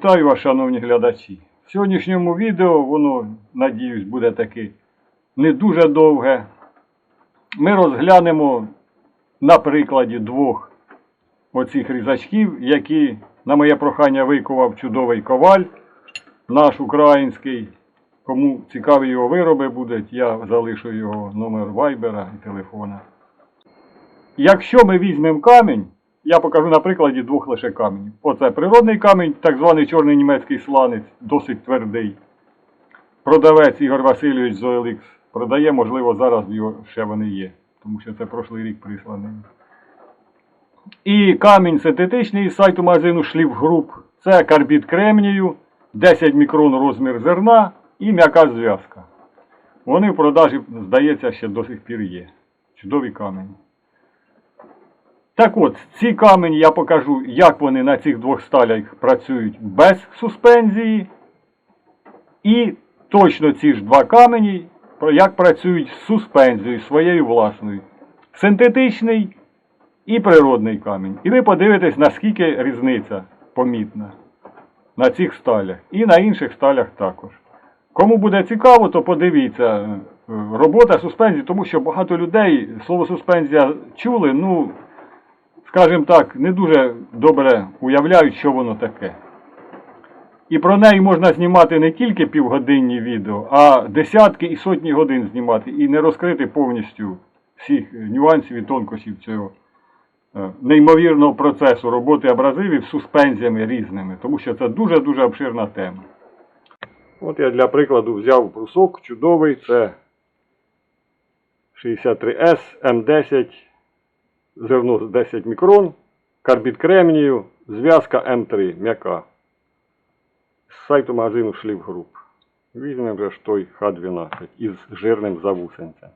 Вітаю вас, шановні глядачі. В сьогоднішньому відео, воно, надіюсь, буде таки не дуже довге. Ми розглянемо на прикладі двох оцих різачків, які, на моє прохання, викував чудовий коваль, наш український. Кому цікаві його вироби будуть, я залишу його номер вайбера і телефона. Якщо ми візьмемо камінь, я покажу на прикладі двох лише каменів. Оце природний камінь, так званий чорний німецький сланець, досить твердий. Продавець Ігор Васильович з продає, можливо, зараз його ще вони є, тому що це прошлий рік присланий. І камінь синтетичний із сайту магазину Шліф Груп. Це карбід кремнію, 10 мікрон розмір зерна і м'яка зв'язка. Вони в продажі, здається, ще до сих пір є. Чудові камені. Так от, ці камені я покажу, як вони на цих двох сталях працюють без суспензії. І точно ці ж два камені, як працюють з суспензією своєю власною. Синтетичний і природний камінь. І ви подивитесь, наскільки різниця помітна на цих сталях. І на інших сталях також. Кому буде цікаво, то подивіться е, робота суспензії, тому що багато людей слово суспензія чули, ну, скажімо так, не дуже добре уявляють, що воно таке. І про неї можна знімати не тільки півгодинні відео, а десятки і сотні годин знімати і не розкрити повністю всіх нюансів і тонкощів цього е, неймовірного процесу роботи абразивів з суспензіями різними, тому що це дуже-дуже обширна тема. От я для прикладу взяв брусок чудовий, це 63S М10, зерно 10 мікрон, карбід кремнію, зв'язка М3 м'яка. З сайту магазину Шліф Груп. Візьмемо вже ж той Х12 із жирним завусенцем.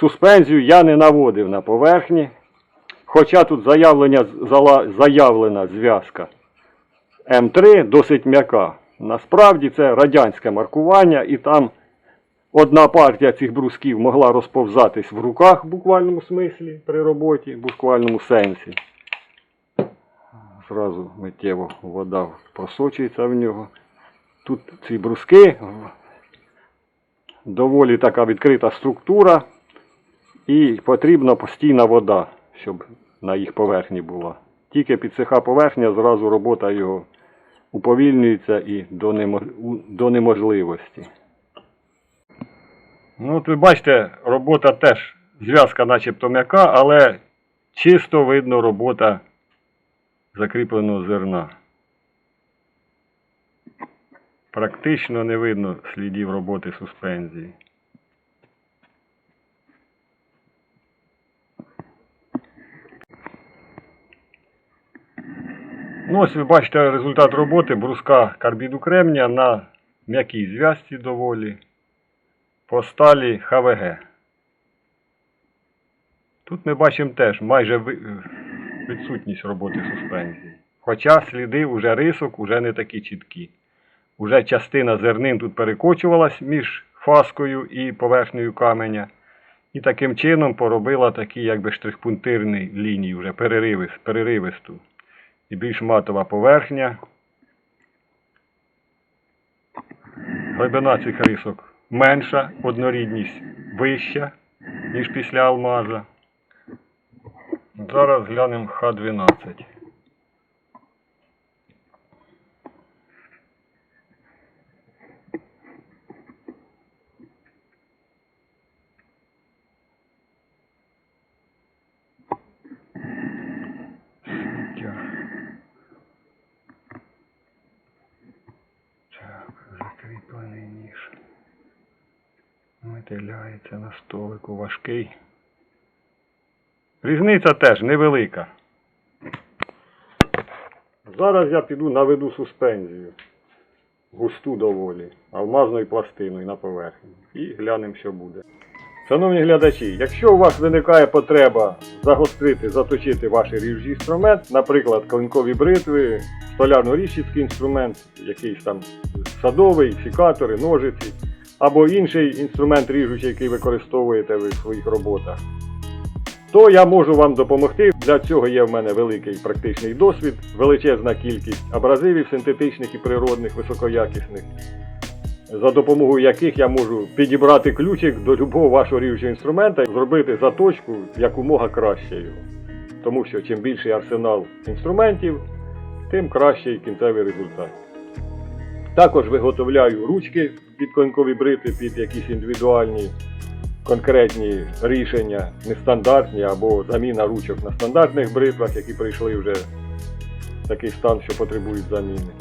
Суспензію я не наводив на поверхні, хоча тут заявлена зв'язка М3 досить м'яка. Насправді це радянське маркування, і там одна партія цих брусків могла розповзатись в руках в буквальному смислі при роботі, в буквальному сенсі. Зразу миттєво вода просочується в нього. Тут ці бруски, доволі така відкрита структура, і потрібна постійна вода, щоб на їх поверхні була. Тільки підсиха поверхня, зразу робота його уповільнюється і до, неможливості. Ну, от ви бачите, робота теж зв'язка начебто м'яка, але чисто видно робота закріпленого зерна. Практично не видно слідів роботи суспензії. Ну, ось ви бачите результат роботи бруска карбіду кремнія на м'якій зв'язці доволі по сталі ХВГ. Тут ми бачимо теж майже відсутність роботи суспензії. Хоча сліди вже рисок вже не такі чіткі. Уже частина зернин тут перекочувалась між фаскою і поверхнею каменя. І таким чином поробила такі якби штрихпунктирні лінії, вже переривис, переривисту і більш матова поверхня. Глибина цих рисок менша, однорідність вища, ніж після алмаза. Зараз глянемо Х12. Сміття. Так, закріплений ніж. Виділяється на столику важкий. Різниця теж невелика. Зараз я піду наведу суспензію. Густу доволі, алмазною пластиною на поверхні. І глянемо, що буде. Шановні глядачі, якщо у вас виникає потреба загострити, заточити ваш ріжучий інструмент, наприклад, клинкові бритви, столярно-ріжчицький інструмент, якийсь там садовий, фікатори, ножиці, або інший інструмент ріжучий, який використовуєте ви в своїх роботах, то я можу вам допомогти. Для цього є в мене великий практичний досвід, величезна кількість абразивів синтетичних і природних, високоякісних, за допомогою яких я можу підібрати ключик до любого вашого ріжучого інструмента і зробити заточку якомога краще його. Тому що чим більший арсенал інструментів, тим кращий кінцевий результат. Також виготовляю ручки під конькові брити, під якісь індивідуальні конкретні рішення, нестандартні або заміна ручок на стандартних бритвах, які прийшли вже в такий стан, що потребують заміни.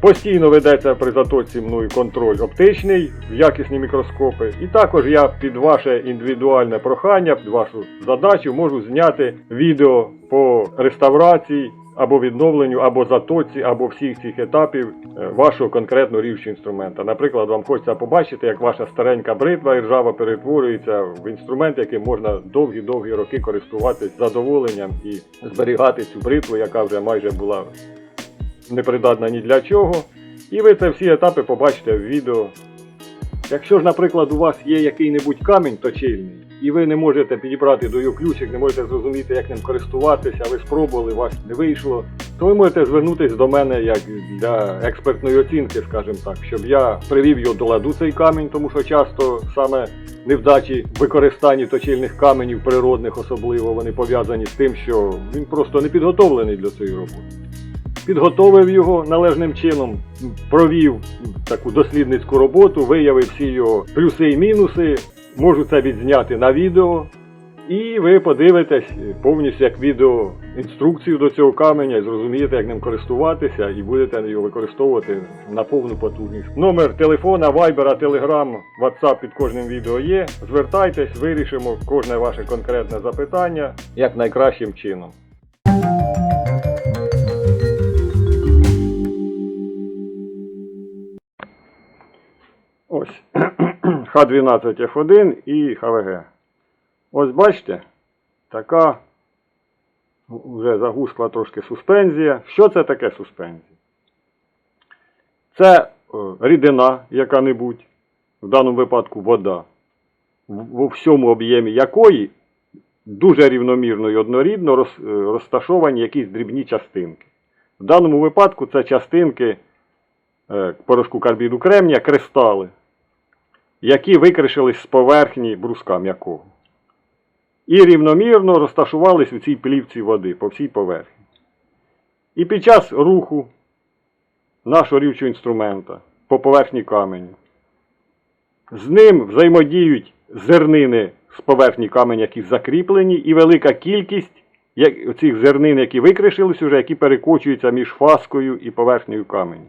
Постійно ведеться при заточці мною контроль оптичний, якісні мікроскопи. І також я під ваше індивідуальне прохання, під вашу задачу можу зняти відео по реставрації або відновленню, або заточці, або всіх цих етапів е, вашого конкретного ріжучого інструмента. Наприклад, вам хочеться побачити, як ваша старенька бритва і ржава перетворюється в інструмент, яким можна довгі-довгі роки користуватись задоволенням і зберігати цю бритву, яка вже майже була непридатна ні для чого. І ви це всі етапи побачите в відео. Якщо ж, наприклад, у вас є який-небудь камінь точильний, і ви не можете підібрати до його ключик, не можете зрозуміти, як ним користуватися, ви спробували, вас не вийшло, то ви можете звернутися до мене як для експертної оцінки, скажімо так, щоб я привів його до ладу цей камінь, тому що часто саме невдачі в використанні точильних каменів природних особливо вони пов'язані з тим, що він просто не підготовлений для цієї роботи. Підготовив його належним чином, провів таку дослідницьку роботу, виявив всі його плюси і мінуси, можу це відзняти на відео. І ви подивитесь повністю як відео інструкцію до цього каменя і зрозумієте, як ним користуватися, і будете його використовувати на повну потужність. Номер телефона, вайбера, телеграм, ватсап під кожним відео є. Звертайтесь, вирішимо кожне ваше конкретне запитання як найкращим чином. Ось Х12Ф1 і ХВГ. Ось бачите, така вже загускла трошки суспензія. Що це таке суспензія? Це е, рідина яка-небудь, в даному випадку вода, у всьому об'ємі якої дуже рівномірно і однорідно е, розташовані якісь дрібні частинки. В даному випадку це частинки е, порошку карбіду кремнія, кристали, які викришились з поверхні бруска м'якого. І рівномірно розташувались у цій плівці води по всій поверхні. І під час руху нашого рівчого інструмента по поверхні каменю з ним взаємодіють зернини з поверхні каменя, які закріплені, і велика кількість цих зернин, які викришились уже, які перекочуються між фаскою і поверхнею каменю.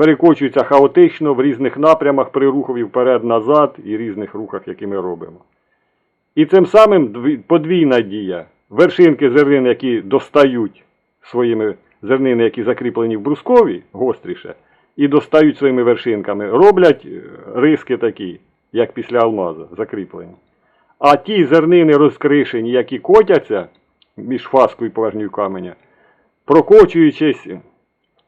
Перекочуються хаотично в різних напрямах при рухові вперед-назад і різних рухах, які ми робимо. І цим самим подвійна дія. Вершинки зернин, які достають своїми зернини, які закріплені в брускові, гостріше, і достають своїми вершинками, роблять е, риски такі, як після алмаза, закріплені. А ті зернини розкришені, які котяться між фаскою і поверхнею каменя, прокочуючись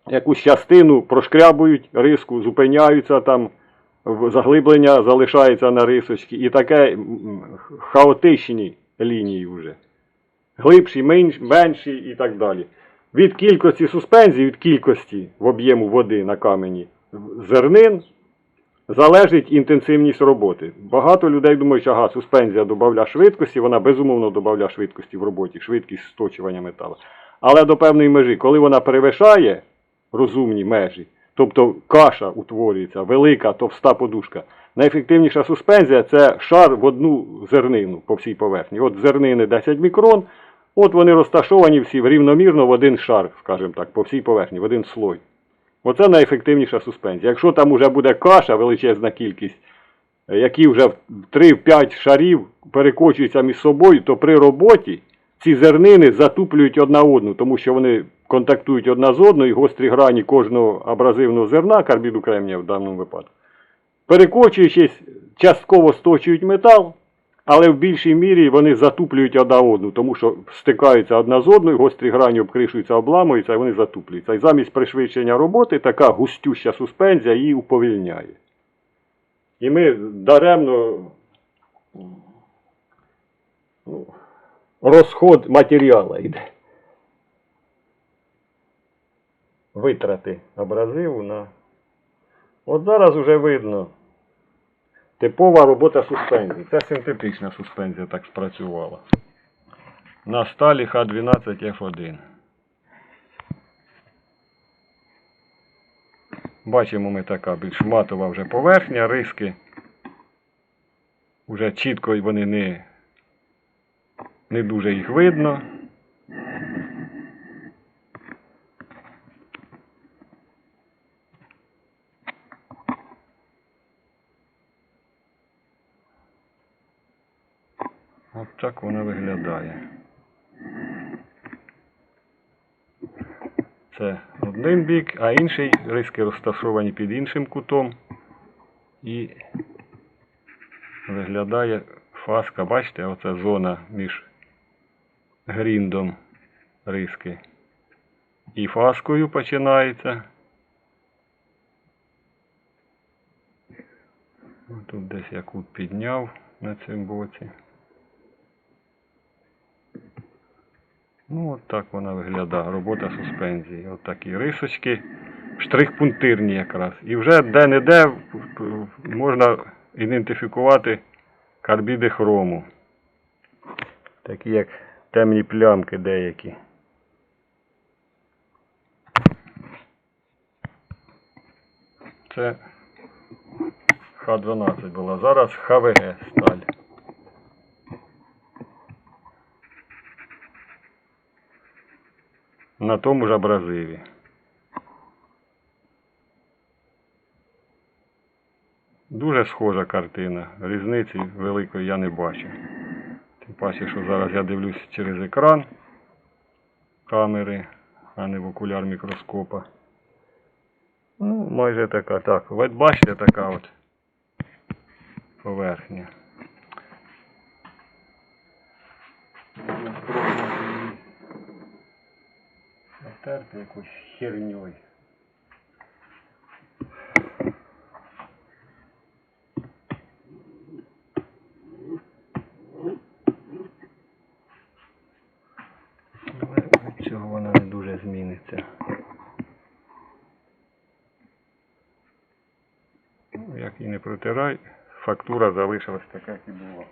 якусь частину, прошкрябують риску, зупиняються там, заглиблення залишається на рисочці. І таке хаотичні лінії вже. Глибші, менш, менші і так далі. Від кількості суспензій, від кількості в об'єму води на камені зернин залежить інтенсивність роботи. Багато людей думають, ага, суспензія додає швидкості, вона безумовно додає швидкості в роботі, швидкість сточування металу. Але до певної межі, коли вона перевищає розумні межі, тобто каша утворюється, велика, товста подушка, найефективніша суспензія це шар в одну зернину по всій поверхні. От зернини 10 мікрон, от вони розташовані всі рівномірно в один шар, скажімо так, по всій поверхні, в один слой. Оце найефективніша суспензія. Якщо там уже буде каша, величезна кількість, е, які вже в 3-5 шарів перекочуються між собою, то при роботі ці зернини затуплюють одна одну, тому що вони контактують одна з одною, і гострі грані кожного абразивного зерна, карбіду кремнія в даному випадку, перекочуючись, частково сточують метал, але в більшій мірі вони затуплюють одна одну, тому що стикаються одна з одною, гострі грані обкришуються, обламуються, і вони затуплюються. І замість пришвидшення роботи така густюща суспензія її уповільняє. І ми даремно ну, розход матеріалу йде. Витрати абразиву на. От зараз вже видно. Типова робота суспензії. Це синтетична суспензія так спрацювала. На сталі Х12 F1. Бачимо ми така більш матова вже поверхня, риски. Уже чітко вони не, не дуже їх видно. От так вона виглядає. Це один бік, а інший риски розташовані під іншим кутом. І виглядає фаска, бачите, оця зона між гріндом риски і фаскою починається. Тут десь я кут підняв на цьому боці. Ну, от так вона виглядає, робота суспензії. От такі рисочки, штрих-пунктирні якраз. І вже де-не-де можна ідентифікувати карбіди хрому. Такі як темні плямки деякі. Це Х12 була. Зараз ХВГ сталь. На тому ж абразиві. Дуже схожа картина. Різниці великої я не бачу. Тим паче, що зараз я дивлюсь через екран камери, а не в окуляр мікроскопа. Ну, майже така. Так, ви бачите така от поверхня. Натерти якусь херньою. Цього вона не дуже зміниться. Ну, як і не протирай, фактура залишилась така, як і була.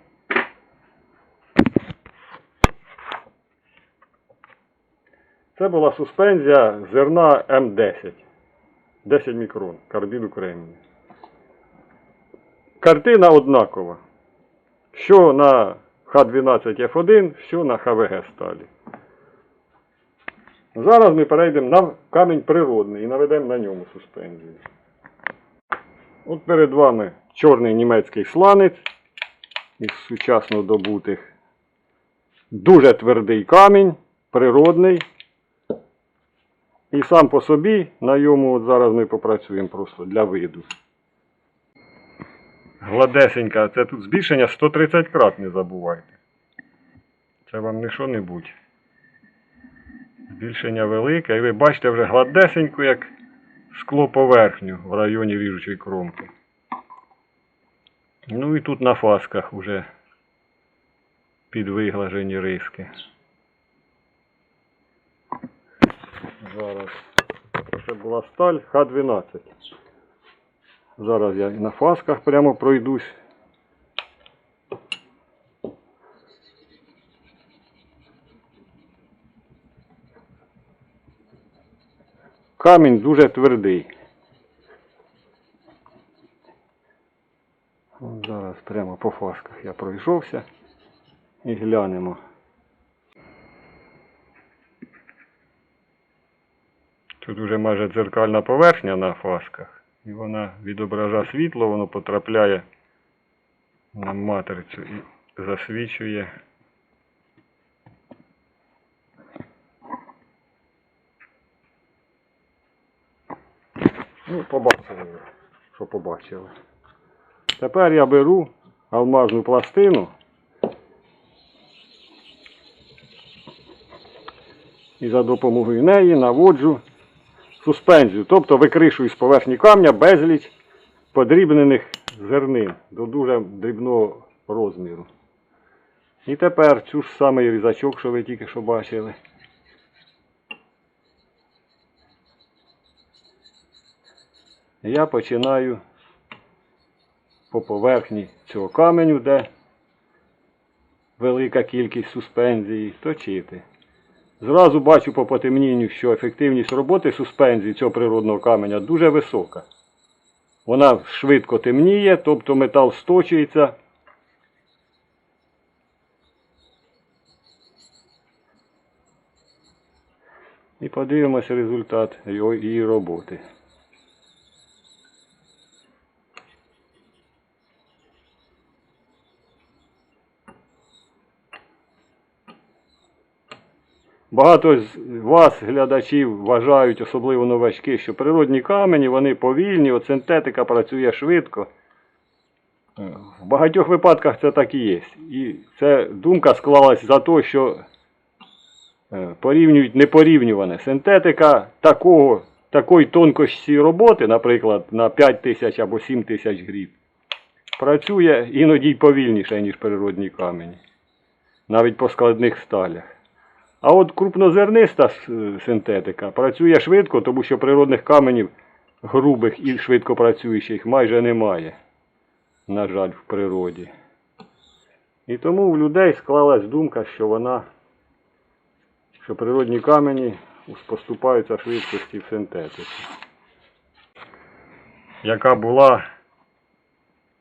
Це була суспензія зерна М10. 10 мікрон, карбіду кремнію. Картина однакова. Що на Х12Ф1, що на ХВГ сталі. Зараз ми перейдемо на камінь природний і наведемо на ньому суспензію. От перед вами чорний німецький сланець із сучасно добутих. Дуже твердий камінь, природний. І сам по собі на йому от зараз ми попрацюємо просто для виду. Гладесенька, це тут збільшення 130 крат, не забувайте. Це вам не що-небудь. Збільшення велике, і ви бачите вже гладесеньку, як скло поверхню в районі ріжучої кромки. Ну і тут на фасках вже підвиглажені риски. Зараз. Це була сталь Х12. Зараз я і на фасках прямо пройдусь. Камінь дуже твердий. Зараз прямо по фасках я пройшовся і глянемо. Тут вже майже дзеркальна поверхня на фасках, і вона відображає світло, воно потрапляє на матрицю і засвічує. Ну, побачили, що побачили. Тепер я беру алмазну пластину і за допомогою неї наводжу суспензію, тобто викришую з поверхні камня безліч подрібнених зернин до дуже дрібного розміру. І тепер цю ж самий різачок, що ви тільки що бачили. Я починаю по поверхні цього каменю, де велика кількість суспензії, точити. Зразу бачу по потемнінню, що ефективність роботи суспензії цього природного каменя дуже висока. Вона швидко темніє, тобто метал сточується. І подивимося результат її роботи. Багато з вас, глядачів, вважають, особливо новачки, що природні камені вони повільні, от синтетика працює швидко. В багатьох випадках це так і є. І ця думка склалась за те, що е, порівнюють непорівнюване. Синтетика такого, такої тонкості роботи, наприклад, на 5 тисяч або 7 тисяч гріб, працює іноді й повільніше, ніж природні камені. Навіть по складних сталях. А от крупнозерниста синтетика працює швидко, тому що природних каменів грубих і швидко працюючих майже немає. На жаль, в природі. І тому в людей склалась думка, що вона, що природні камені поступаються швидкості в синтетиці. Яка була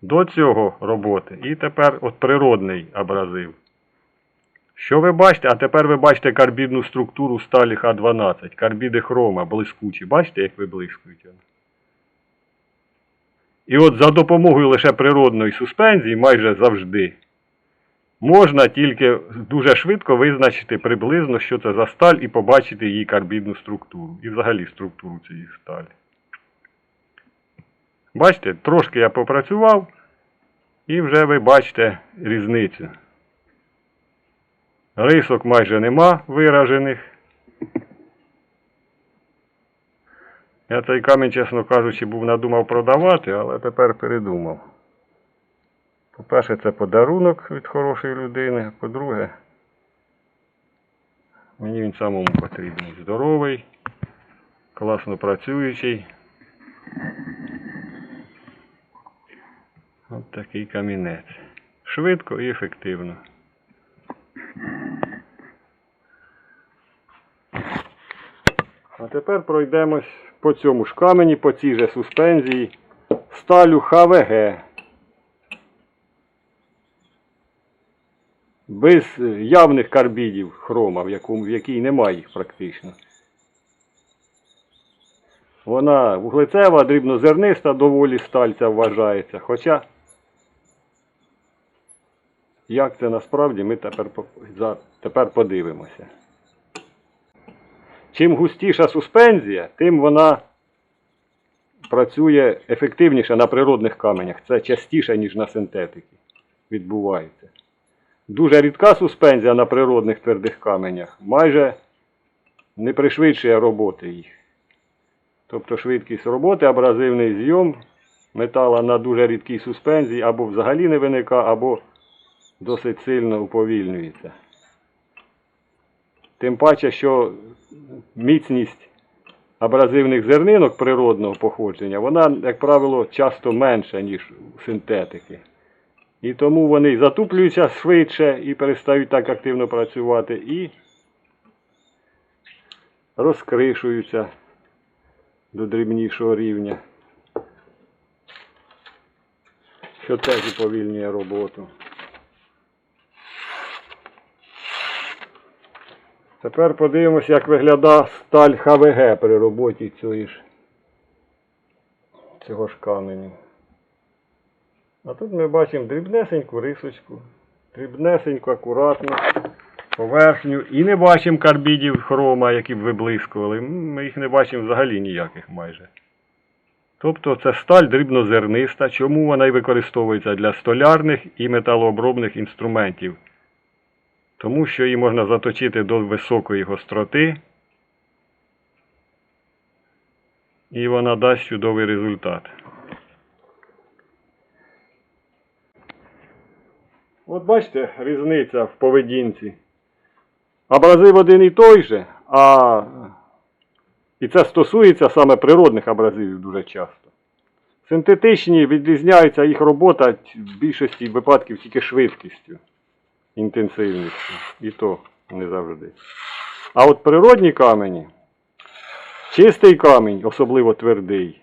до цього роботи, і тепер от природний абразив. Що ви бачите? А тепер ви бачите карбідну структуру сталі Х12, карбіди хрома, блискучі. Бачите, як виблискують вони? І от за допомогою лише природної суспензії майже завжди можна тільки дуже швидко визначити приблизно, що це за сталь, і побачити її карбідну структуру. І взагалі структуру цієї сталі. Бачите, трошки я попрацював, і вже ви бачите різницю. Рисок майже нема виражених. Я цей камінь, чесно кажучи, був надумав продавати, але тепер передумав. По-перше, це подарунок від хорошої людини, а по-друге, мені він самому потрібний. Здоровий, класно працюючий. От такий камінець. Швидко і ефективно. А тепер пройдемось по цьому ж камені, по цій же суспензії, сталю ХВГ. Без явних карбідів хрома, в, якому, в якій немає їх практично. Вона вуглецева, дрібнозерниста, доволі сталь ця вважається. Хоча, як це насправді, ми тепер, тепер подивимося. Чим густіша суспензія, тим вона працює ефективніше на природних каменях. Це частіше, ніж на синтетиці відбувається. Дуже рідка суспензія на природних твердих каменях майже не пришвидшує роботи їх. Тобто швидкість роботи, абразивний зйом метала на дуже рідкій суспензії або взагалі не виникає, або досить сильно уповільнюється. Тим паче, що міцність абразивних зернинок природного походження, вона, як правило, часто менша, ніж у синтетики. І тому вони затуплюються швидше і перестають так активно працювати, і розкришуються до дрібнішого рівня, що теж уповільнює роботу. Тепер подивимося, як виглядає сталь ХВГ при роботі цієї ж, цього ж каменю. А тут ми бачимо дрібнесеньку рисочку, дрібнесеньку, акуратну поверхню. І не бачимо карбідів хрома, які б виблискували. Ми їх не бачимо взагалі ніяких майже. Тобто це сталь дрібнозерниста, чому вона і використовується для столярних і металообробних інструментів тому що її можна заточити до високої гостроти, і вона дасть чудовий результат. От бачите, різниця в поведінці. Абразив один і той же, а і це стосується саме природних абразивів дуже часто. Синтетичні відрізняються їх робота в більшості випадків тільки швидкістю, інтенсивністю. І то не завжди. А от природні камені, чистий камінь, особливо твердий,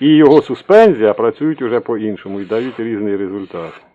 і його суспензія працюють уже по-іншому і дають різний результат.